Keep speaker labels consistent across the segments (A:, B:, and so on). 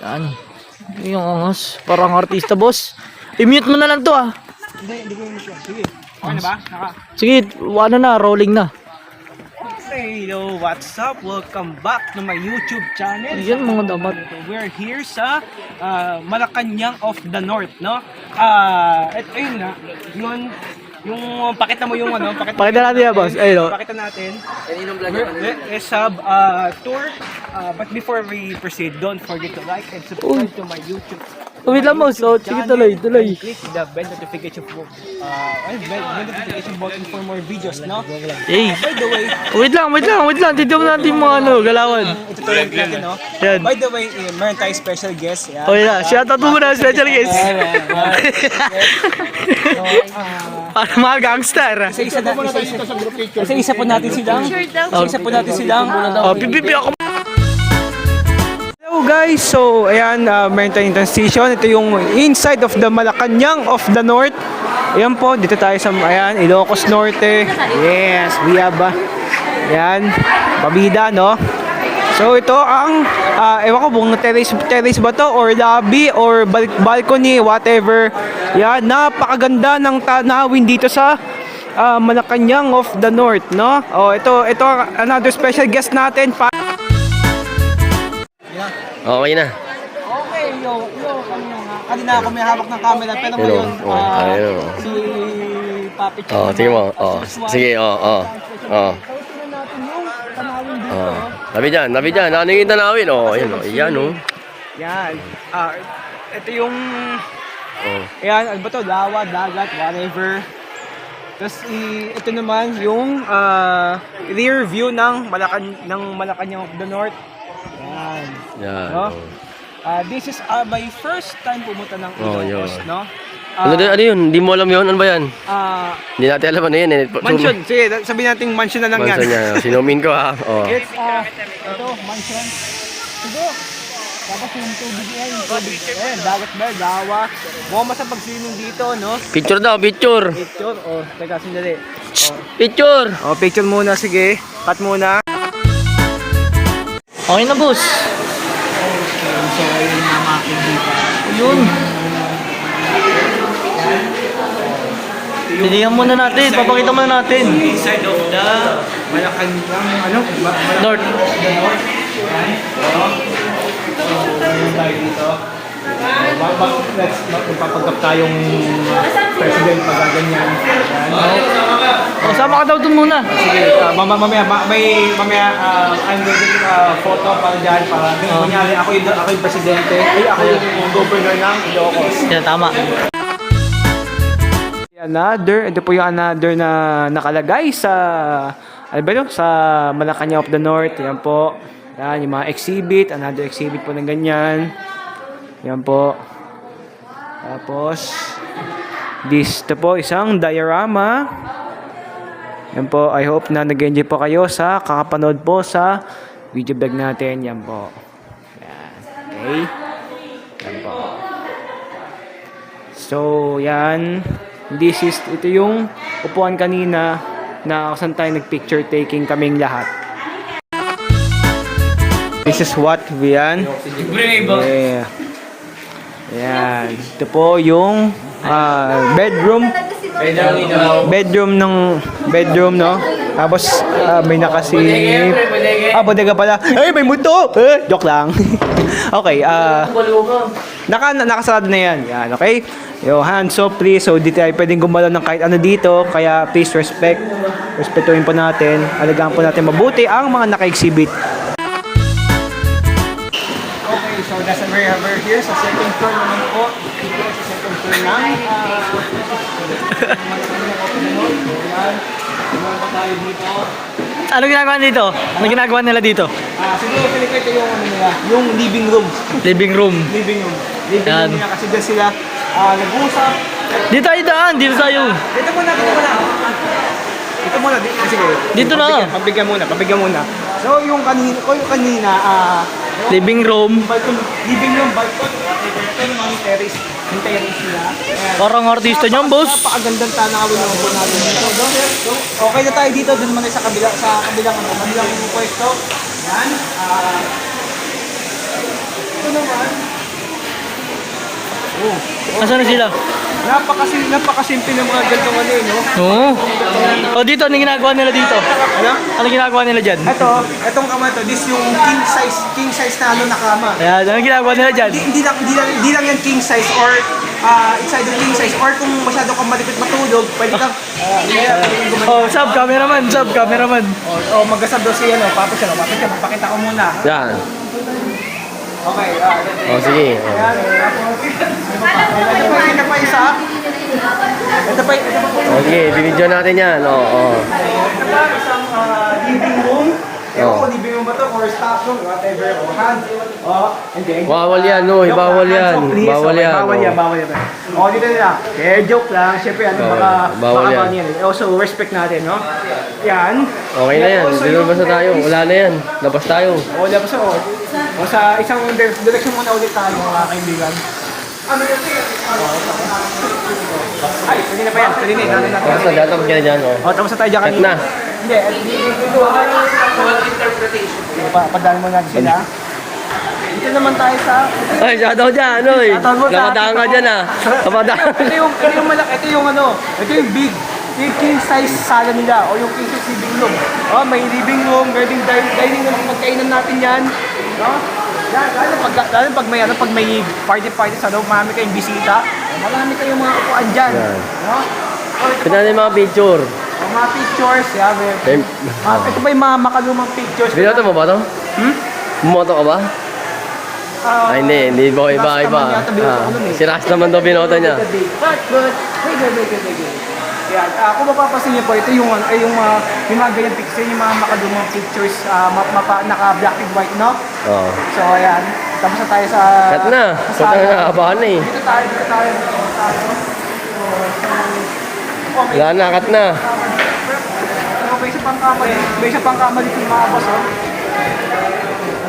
A: Yan. Yung angas. Parang artista, boss. I-mute mo na lang to, ah.
B: Hindi, hindi ko yun siya. Sige. Okay na ba? Naka.
A: Sige, ano na, rolling na.
B: Hey, yo, what's up? Welcome back to my YouTube channel.
A: Yan, mga damat.
B: We're here sa ah, Malacanang of the North, no? Ah, et ayun nga, yun, yung pakita mo yung ano, pakita,
A: Pakita natin yan, boss. Ayun, oh.
B: Pakita natin. We're, let's have a tour. Ah, but before we proceed, don't forget to like and subscribe to my YouTube
A: Oh, wait lang, boss. Oh, sige, tuloy, tuloy.
B: And click the bell notification button. Uh, bell, bell notification button for more videos, no?
A: Hey.
B: By the way,
A: Wait lang, wait lang, wait lang. Titignan natin yung mga ano, galawan.
B: ito tuloy natin, no?
A: Yan.
B: By the way, eh, meron tayong special guest. Yan.
A: Okay na, shoutout mo muna, special guest.
B: So, ah,
A: Para mga gangster.
B: isa-isa na, isa-isa, isa-isa po natin silang, isa-isa po natin silang,
A: Oh, pipipi ako.
B: Hello guys! So, ayan, uh, meron tayong transition. Ito yung inside of the Malacanang of the North. Ayan po, dito tayo sa, ayan, Ilocos Norte. Yes, we have, uh, ayan, Babida, no? So, ito ang, ah, ewan ko kung terrace, terrace ba to, or lobby, or bal- balcony, whatever. Yan, napakaganda ng tanawin dito sa ah, Malacanang of the North, no? Oh, ito, ito, another special guest natin, pa
C: Okay na.
B: Okay, yo, yo, kanina nga. Kanina ako may hawak ng camera, pero ngayon,
C: Oh, ayun, oh.
B: si Papi Chong
C: Oh, tingnan mo. Oh, sige, oh, oh. Oh.
B: So, tingnan natin yung tanawin dito.
C: Oh. Tabi dyan, tabi dyan. Yung tanawin? Oh, ayan, oh. Ayan, oh.
B: Yan. Ah, ito yung,
C: Oh.
B: yan, ano ba to? Lawa, dagat, whatever. Tapos, i- ito naman yung ah, rear view ng Malacan ng Malacanang of the North. Yan.
C: Yan.
B: No?
C: Oh.
B: Ah, this is ah, my first time pumunta ng
C: Oh,
B: Ilocos,
C: yun.
B: no?
C: Ano,
B: Ah,
C: ano yun? Hindi mo alam yun? Ano ba yan?
B: ah,
C: Hindi natin alam ano yan. Eh.
B: Mansion. Sige, sabihin natin mansion na lang yan.
C: Mansion yan. Sinumin ko ha. Oh.
B: It's, uh, ito, mansion. Sige. Tapos yung tubig yan, yung tubig. Ayan, dagat ba, gawa. Mukhang masang pag-swimming dito, no?
C: Picture daw, picture.
B: Picture, oh, teka, sandali.
C: Picture.
B: Oh, picture muna, sige. Cut muna.
A: Okay na, boss.
B: So, ayun na makin dito.
A: Yun. Tinihan muna natin, papakita muna natin.
B: Inside of the Malacanang, ano?
A: North.
B: the North. Oh. So, ayun tayo dito. Uh, magpapaggap tayong president pag ganyan. Yan.
A: Oh, sama ka daw dun muna.
B: Sige, uh, mama, mamaya, ma- may, mamaya, uh, I'm going to take a photo para dyan, para oh. kunyari, ako yung, ako yung presidente, ay, ako yung governor ng Ilocos.
A: Yan, tama.
B: Another, ito po yung another na nakalagay sa, ano ba yun, sa Malacanang of the North, yan po. Yan, yung mga exhibit, another exhibit po ng ganyan. Yan po. Tapos, this, ito po, isang diorama. Yan po, I hope na nag-enjoy po kayo sa kakapanood po sa video vlog natin. Yan po. Yan. Okay? Yan po. So, yan. This is, ito yung upuan kanina na kung saan tayo nag-picture taking kaming lahat. This is what we yan. Yeah. Yan. Ito po yung ah, bedroom. Bedroom ng bedroom, no? Tapos ah, may nakasi Ah, bodega pala. Ay, may muto. Eh, joke lang. okay, ah naka nakasarado na 'yan. Yan, okay? Yo, hands up please. So, di tayo pwedeng gumalaw ng kahit ano dito. Kaya please respect. Respetuhin po natin. Alagaan po natin mabuti ang mga naka-exhibit. Okay, so that's where we're here sa second floor naman po. Dito sa second floor tayo dito.
A: Ano ginagawa dito? Ano ginagawa nila dito?
B: Ah, siguro feeling ko ito yung ano nila, yung living room.
A: Living room.
B: Living room. Living room nila kasi dyan sila ah, nag-uusap.
A: Dito tayo daan, dito tayo.
B: Dito muna, dito muna. Dito muna, dito, sige.
A: Dito na.
B: Pabigyan, muna, pabigyan muna. So, yung kanina, o yung kanina, ah,
A: Living room.
B: balcony, living room, balcony, ito yung mga terrace. Hintayin sila. Ayan.
A: Parang artista niyan, boss.
B: Napakagandang tanawin ng upo natin dito. Okay na tayo dito, dun muna sa kabila, sa kabilang, ano, kabilang pwesto. Yan. Ah, ito naman,
A: Nasaan na sila?
B: napakasim, napakasimple ng mga gantong ano eh, no?
A: Oo. O dito, anong ginagawa nila dito?
B: Ano?
A: Ano ginagawa nila dyan?
B: Ito, itong kama to, this yung king size, king size na ano na kama.
A: Ayan, anong ginagawa nila dyan?
B: Hindi, hindi lang, hindi lang, hindi lang yan king size or ah inside yung king size or kung masyado kang malipit matulog, pwede kang, uh, yeah.
A: Oh, sub cameraman, sub cameraman.
B: O, oh, magasab daw si ano, papos siya, papos siya, papakita ko muna.
C: Yan.
B: Okay, ah, uh,
C: O, sige. O.
B: yan. Ito pa, isa. Ito pa, ito pa.
C: O, sige, binidyo natin yan. O, o.
B: Ito pa, isang ah, living room. Ewan
C: Oh.
B: ko, living room ba to or staff room, whatever. O, hand. O, hindi.
C: Bawal yan, Noy. Bawal yan.
B: Hands off, please.
C: Bawal
B: Okay,
C: yan.
B: Bawal yan,
C: O.
B: bawal yan. O, dito nila. Eh, joke lang. Siyempre, ano,
C: Bawal.
B: baka,
C: Bawal
B: baka
C: yan.
B: eh. Also, respect natin, no? Yan.
C: Okay na yan.
B: Also,
C: Dito
B: yung-
C: basta tayo. Wala na yan. Labas tayo.
B: O, labas o. O, sa isang dire- direction muna ulit tayo, mga kaibigan. Ano yun? Ay, kanina pa yan. Kanina, eh. nanin natin.
C: Basta datapos ka na dyan. O.
B: O, tapos na tayo dyan
C: Cut
B: kanina.
C: na.
B: Hindi, at dito. Interpretation. Pa, padaan mo natin sila. Dito naman tayo sa...
C: Ay, shoutout dyan,
B: mo sa
C: Napadaan ka dyan, ah. Napadaan.
B: ito yung, ito yung malaki, ito yung ano, ito yung big. Ito yung king size sala nila o yung king size living room. Oh, may living room, pwedeng dining, dining room, pagkainan natin yan. No? Yan, lalo pag, lalo pag may, ano, pag may party-party sa loob, marami kayong bisita, marami kayong mga upuan dyan.
C: Yan.
B: No?
C: Natin yung mga picture.
B: Mga pictures, may,
C: Eh,
B: Ah, ito ba yung mga makalumang pictures?
C: Binoto mo ba to?
B: Hmm?
C: Bumoto ka ba?
B: Ah,
C: Ay, hindi. Hindi ba iba,
B: Rasta
C: iba.
B: man yata binoto
C: Ah,
B: ko nun eh.
C: si Ras naman daw binoto niya.
B: But, but, wait, wait, wait, wait, wait. Yan, ah, kung mapapansin niyo po, ito yung, ano, ay, yung, mga, yung mga ganyan pictures, yung mga makalumang pictures, ah, map, mapa, naka black and white, no?
C: Oo.
B: So, ayan, tapos na tayo sa...
C: Cut na.
B: sa
C: Cut na
B: sala.
C: na. Abahan na eh.
B: Dito tayo, dito tayo, dito tayo. So, so, okay.
C: Wala na, cut na.
B: So, may isa pang kamali, may isa pang kamali yung mga boss, oh.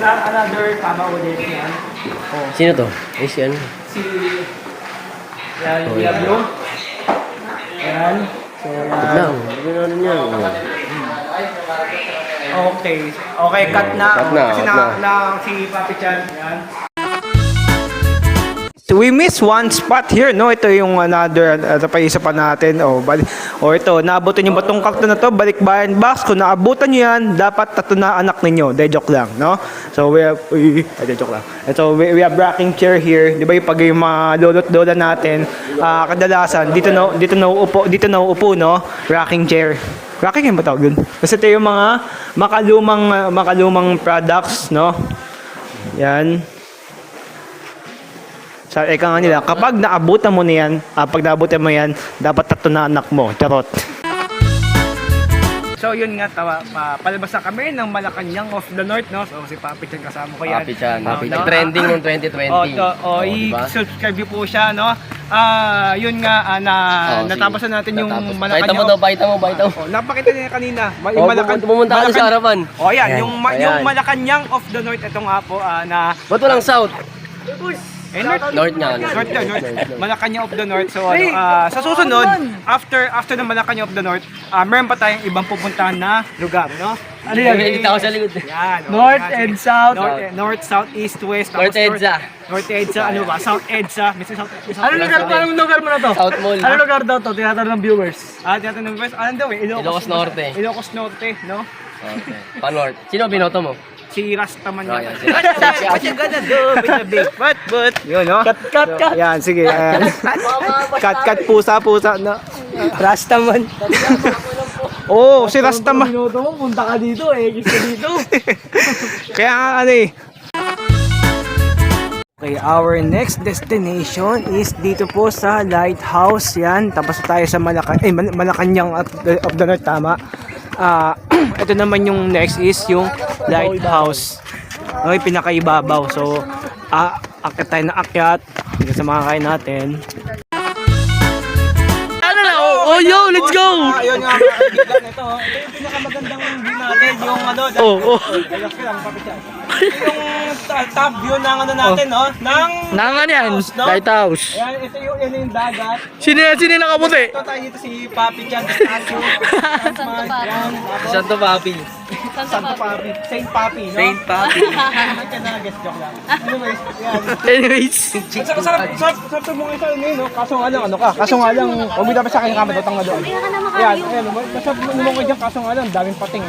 B: Ano- Another tama ulit yan.
C: Sino to? Eh, si ano?
B: Si... Yan, Diablo. Yan. So, yan.
C: lang. Binoto niya.
B: Okay. Okay, cut na.
C: Cut na,
B: Kasi na.
C: na,
B: si Papi Chan. Yan. So we miss one spot here, no? Ito yung another, ito pa isa pa natin. O, bali, o ito, naabutan yung batong kakto na to, balikbayan box. Kung naabutan nyo yan, dapat tato na anak ninyo. De joke lang, no? So we have, uy, de joke lang. Ito, we, we have rocking chair here. Di ba yung pag yung mga lolo't lola natin, ah, kadalasan, dito na, dito na upo, dito na upo, no? Rocking chair. Rocking yan ba tawag dun? Kasi ito yung mga makalumang, makalumang products, no? Yan. Sa eka nga nila, kapag naabutan mo na yan, ah, pag naabutan mo yan, dapat tato na anak mo. Charot. So yun nga, tawa, pa, palabas na kami ng Malacanang of the North, no? So si Papi Chan kasama ko yan.
C: Papi Chan.
B: No,
C: Papi
B: no?
C: Trending noong 2020.
B: Oh, to, oh,
C: Oo, diba?
B: i-subscribe niyo po siya, no? Ah, yun nga, ah, na,
C: Oo,
B: natapos
C: sige.
B: na natin yung
C: Natapos.
B: Malacanang.
C: Pakita mo daw, pakita mo, pakita mo.
B: Oh, napakita niya kanina. Ma-
C: Oh, pumunta- pumunta ka doon sa harapan.
B: Oh, yan,
C: Ayan.
B: yung, ma-
C: Ayan.
B: yung Malacanang of the North, ito nga po, ah, na
C: Ba't walang south?
B: Eh, North,
C: North nga.
B: North na, North. Malacanang of the North. So, ano, ah, sa susunod, after after ng Malacanang of the North, ah, meron pa tayong ibang pupuntahan na lugar, no?
A: Ano yan?
C: Hindi ako sa likod.
B: Yan. oh,
A: North
B: yan.
A: and South.
B: North, eh, north, south, east, west.
C: North
B: tapos
C: EDSA.
B: North EDSA, ano ba? South EDSA. Mr. South, Mr. South
A: Ano lugar, anong lugar mo na to?
C: South Mall.
A: Ano lugar daw to? Tinatanong ng viewers.
B: Ah, tinatanong ng West. Ano daw eh?
C: Ilocos Norte.
B: Ilocos Norte, no?
C: Okay. Pa-north. Sino binoto mo?
B: Si Rastaman
C: Ah,
B: yan.
C: yan.
B: What you gonna do with the big butt, butt? Yun, no?
A: Cut, cut, cut.
B: Yan, sige. ayan. cut, cut, pusa, pusa. No. Rastaman. Oo, oh, si Rastaman.
A: Binoto mo, punta ka dito eh. Gusto dito.
B: Kaya nga ano eh. Okay, our next destination is dito po sa Lighthouse. Yan, tapos tayo sa Malaka eh, Mal- Malacanang of the, of the North, tama. Ah, ito naman yung next is yung Lighthouse. Okay, pinakaibabaw. So, ah, tayo na akyat hanggang sa mga kain natin.
A: Yo, let's go!
B: Ayun nga mga kaibigan, ito. oh. Ito yung pinakamagandang view natin, yung ano,
A: Oh, oh.
B: Relax ka lang, kapit yan. Ito yung ta- top view ng ano natin, oh, ng
A: Nang ano yan?
B: Lighthouse, no?
A: Lighthouse.
B: Ayan, ito yung, yan yung dagat.
A: Sino yan? Sino yung nakaputi?
B: Ito tayo dito si Papi the statue. Santo Papi.
C: Santo Papi.
B: Santo Papi. Saint Papi, no?
C: Saint Papi.
B: Ay, ka na, guest joke lang. Anyways, yan.
A: Anyways.
B: Sarap, sarap, sarap, sarap isa no? Kaso nga lang, ano ka? Kaso nga lang, huwag mo dapat sa akin yung kamay, utang na doon. Yan, ayan, masarap ko dyan, kaso nga lang, daming pating.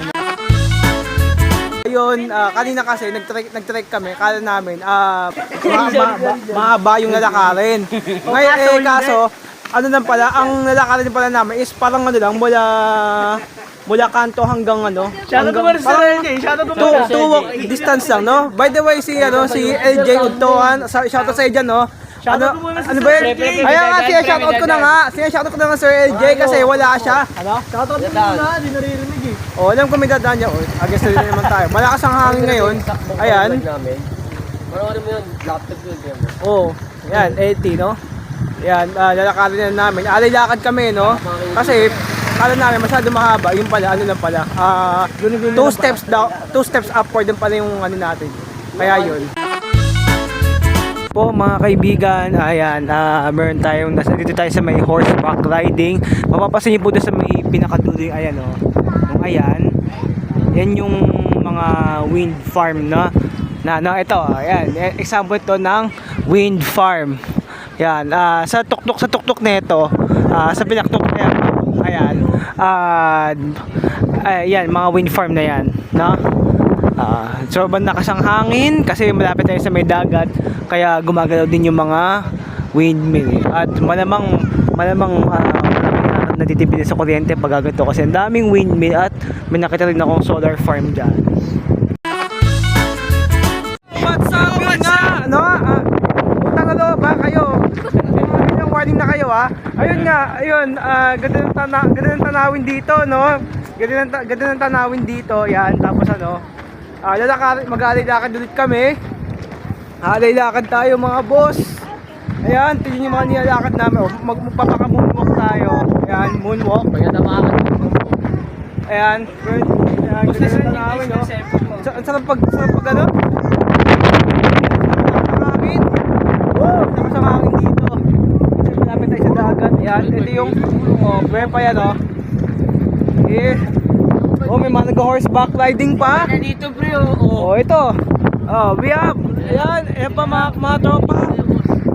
B: Ayun, ah, kanina kasi nag-trek nag-trek kami, kala namin ah ma- ma- ma- mahaba yung lalakarin. Ngayon eh kaso ano lang pala, ang lalakarin pala namin is parang ano lang mula mula kanto hanggang ano. Hanggang, parang two, two walk distance lang, no? By the way, si ano si LJ Udtoan, sa shoutout sa iyo dyan, no? Ano, ano ba yun? Ayun nga, siya shoutout ko na nga. Siya shoutout ko na nga Sir LJ kasi wala siya. Ano? Shoutout ko na, di naririnig eh. Oh, alam ko may dadaan niya. Oh, I guess na naman tayo. Malakas ang hangin ngayon. Ayan.
C: Marami mo yun. Laptop yun. yan.
B: Oh, yan, 80, no? Yan, uh, lalakarin na namin. Alay lakad kami, no? Kasi, kala namin masyado mahaba. Yung pala, ano lang pala. Ah, two steps down, two steps upward din pala yung ano natin. Kaya yun. Po mga kaibigan, ayan, ah meron tayong, nasa dito tayo sa may horseback riding. Mapapasin niyo po doon sa may pinakadulo yung ayan oh. Yung ayan. Yan yung mga wind farm na na, na ito, ayan, eh, example ito ng wind farm. Yan, ah sa tuktok sa tuktok nito, ah sa pinaktuktok na yan, ah ayan, mga wind farm na yan, no? Ah, so kasang hangin kasi malapit tayo sa may dagat kaya gumagalaw din yung mga windmill at malamang malamang uh, natitipid sa kuryente pag ganito kasi ang daming windmill at may nakita rin akong solar farm dyan nga ayun ah, ganda ng tana ganda ng tanawin dito no ganda ng, ta- ganda ng tanawin dito yan tapos ano Ah, lalakad, mag-aalay-lakad ulit kami. Aalay-lakad tayo mga boss. Ayan, tingnan yung mga nilalakad namin. Oh, mag magpapaka-moonwalk tayo. Ayan, moonwalk.
C: Pagka namakakad.
B: Ayan, good. Ayan, ganda na tanawin, no? Sa- Ang sarap pag, sarap pag ano? Nakakangin. Woo! Lakas ang hangin dito. Ayan, ito yung, oh, buhay pa yan, oh. Eh, oh, may mga nag-horseback riding pa.
A: Dito pre, oh.
B: Oh, ito. Oh, we have. Ayan, ayan pa mga, mga tropa.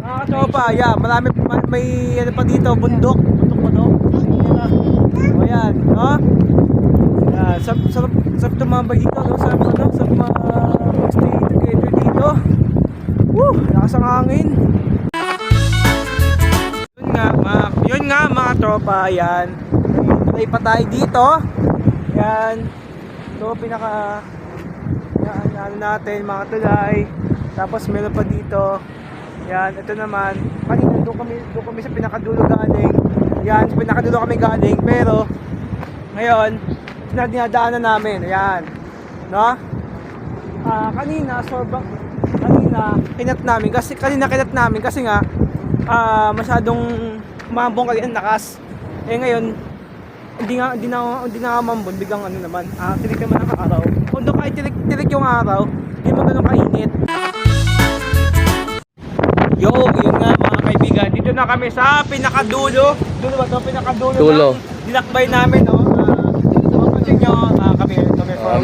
B: Mga tropa, yeah, marami, ma- may ano pa dito, bundok. Bundok pa to. Oh, ayan, no? Ayan, sarap, sarap, sarap tumambay dito, no? Sarap, ano, sarap ma, stay together dito. Woo, lakas ang hangin. Yun nga, mga, yun nga, mga tropa, ayan. May pa tayo dito. Ayan. Ito, pinaka, yan, ano natin, mga tulay. Tapos meron pa dito. Yan, ito naman. Kanina doon kami, doon kami sa pinakadulo galing. Yan, sa pinakadulo kami galing. Pero, ngayon, na dinadaanan namin. Ayan. No? Ah, kanina, sobrang, kanina, kinat namin. Kasi, kanina kinat namin kasi nga, ah, masyadong umambong kali ang lakas. Eh ngayon, hindi nga hindi na hindi na mambon biglang ano naman ah tirik naman ang araw doon kahit tirik, tirik yung araw hindi mo ganun kainit yo yun nga mga kaibigan dito na kami sa pinakadulo dulo ba to pinakadulo
C: Dulo.
B: ng dinakbay namin no ah mapansin nyo ah, kami kami from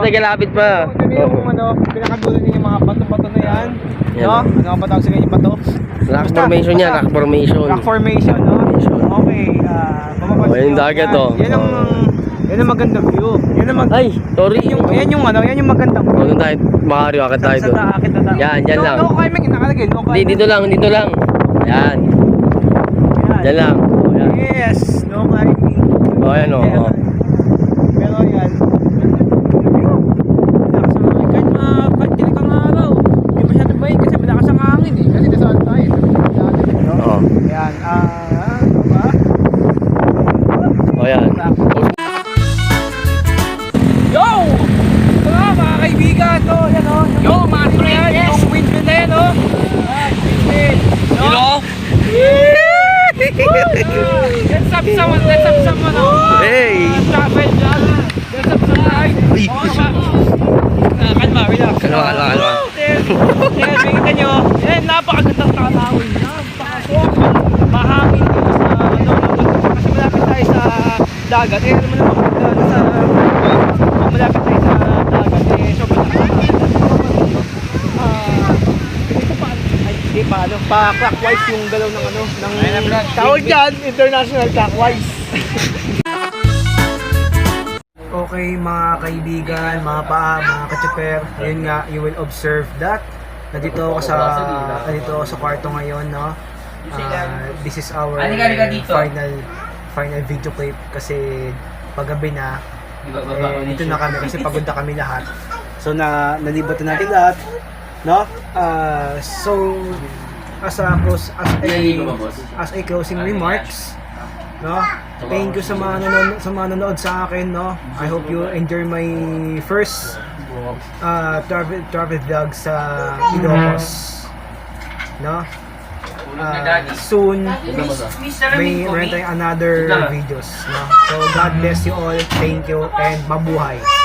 C: Teka, lapit pa.
B: kami yung ano pinakadulo din yung mga bato-bato na yan
C: Yan.
B: no ano ang batawag sa ganyan bato
C: Rock
B: Basta,
C: formation yan,
B: basta.
C: rock formation.
B: Rock formation, no? Okay, ah,
C: Oh,
B: uh,
C: yung dagat, oh.
B: Yan ang, yan ang magandang view. Yan ang mag...
C: Ay, sorry.
B: yan yung, yan yung ano, yan yung magandang view.
C: Ano tayo, makariwa ka tayo
B: Sa
C: doon.
B: na tayo.
C: Yan, yan lang.
B: No climbing, nakalagay, no climbing.
C: dito lang, dito lang. Yan,
B: Yan.
C: yan lang. Oh, yan.
B: Yes, no climbing.
C: Oh, yan, oh.
B: No?
C: Hello?
B: Ah, Yan sa
A: isang ano,
C: Hey!
A: travel vlog. There's a surprise.
C: Uy.
A: Ah, Kalma, relax.
C: Kalma, kalma, kalma.
A: Then, makikita nyo, napakagandang tanawin. Napakaswak. Mahangin dito sa, ano, kasi malapit tayo sa dagat. Eh, mo naman, ano, sa, kung malapit tayo sa dagat, eh, sobrang nakakahangin. Ah, ito pa, ay, hindi pa, ano, pa clockwise yung galaw ng, ano, ng, tawag dyan, international clockwise.
B: Okay mga kaibigan, mga paa, mga kachuper, yun nga, you will observe that. Nandito ako sa, nandito ako sa kwarto ngayon, no? Ah, this is our final final video clip kasi paggabi na, eh, dito na kami kasi pagod na kami lahat. So na nalibot na natin lahat, no? Ah, so as a close as a as a closing remarks, no? Thank you sa mga nanonood, sa mga nanonood sa akin, no? I hope you enjoy my first uh, travel travel vlog sa Ilocos. No? Uh, soon may meron tayong another videos, no? So God bless you all. Thank you and mabuhay.